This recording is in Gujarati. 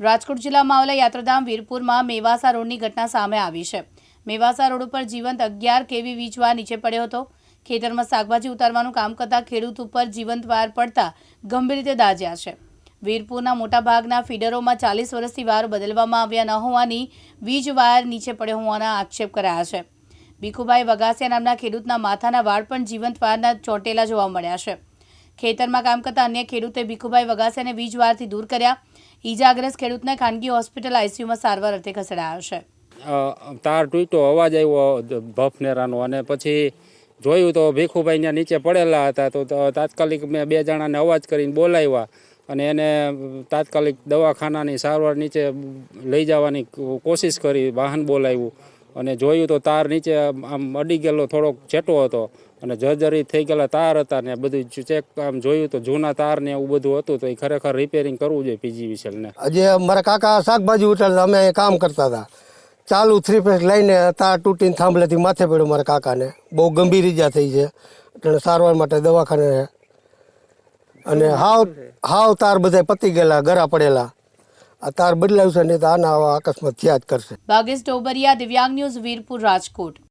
રાજકોટ જિલ્લામાં આવેલા યાત્રાધામ વીરપુરમાં મેવાસા રોડની ઘટના સામે આવી છે. મેવાસા રોડ ઉપર જીવંત અગિયાર કેવી વીજ વાયર નીચે પડ્યો હતો. ખેતરમાં શાકભાજી ઉતારવાનું કામ કરતા ખેડૂત ઉપર જીવંત વાર પડતા ગંભીર રીતે દાઝ્યા છે. વીરપુરના મોટાભાગના ફીડરોમાં ચાલીસ વર્ષથી વાર બદલવામાં આવ્યા ન હોવાની વીજ વાયર નીચે પડ્યો હોવાના આક્ષેપ કરાયા છે. ભીખુભાઈ વગાસિયા નામના ખેડૂતના માથાના વાળ પણ જીવંત વારના ચોંટેલા જોવા મળ્યા છે. ખેતરમાં કામ કરતા અન્ય ખેડૂતે ભીખુભાઈ વગાસિયાને વીજવારથી દૂર કર્યા. ઈજાગ્રસ્ત ખેડૂતને ખાનગી હોસ્પિટલ આઈસીયુમાં સારવાર અર્થે ખસેડાયો છે. તાર તૂટ્યો, અવાજ આવ્યો ભફનેરાનો અને પછી જોયું તો ભીખુભાઈ ત્યાં નીચે પડેલા હતા. તો તાત્કાલિક મેં બે જણાને અવાજ કરીને બોલાવ્યા. અને એને તાત્કાલિક દવાખાનાની સારવાર નીચે લઈ જવાની કોશિશ કરી, વાહન બોલાવ્યું. અને જોયું તો તાર નીચે આમ અડી ગયેલો થોડોક છેટો હતો. અને જર્જરી થઈ ગયેલા તાર હતા ને બધું ચેક આમ જોયું તો જૂના તાર ને એવું બધું હતું તો એ ખરેખર રિપેરિંગ કરવું જોઈએ પીજીવીસીએલને આજે મારા કાકા શાકભાજી ઉતારતા અમે કામ કરતા હતા. ચાલુ થ્રી ફેસ લઈને તાર તૂટીને થાંભલેથી માથે પડ્યો મારા કાકાને. બહુ ગંભીર ઈજા થઈ છે. એટલે સારવાર માટે દવાખાને અને હાવ હાવ તાર બધા પતી ગયેલા, ગરા પડેલા. આ તાર બદલાવશે નહીં તો આના અકસ્માત થયા જ કરશે. ભાગેશ ડોબરિયા દિવ્યાંગ ન્યૂઝ, વીરપુર રાજકોટ.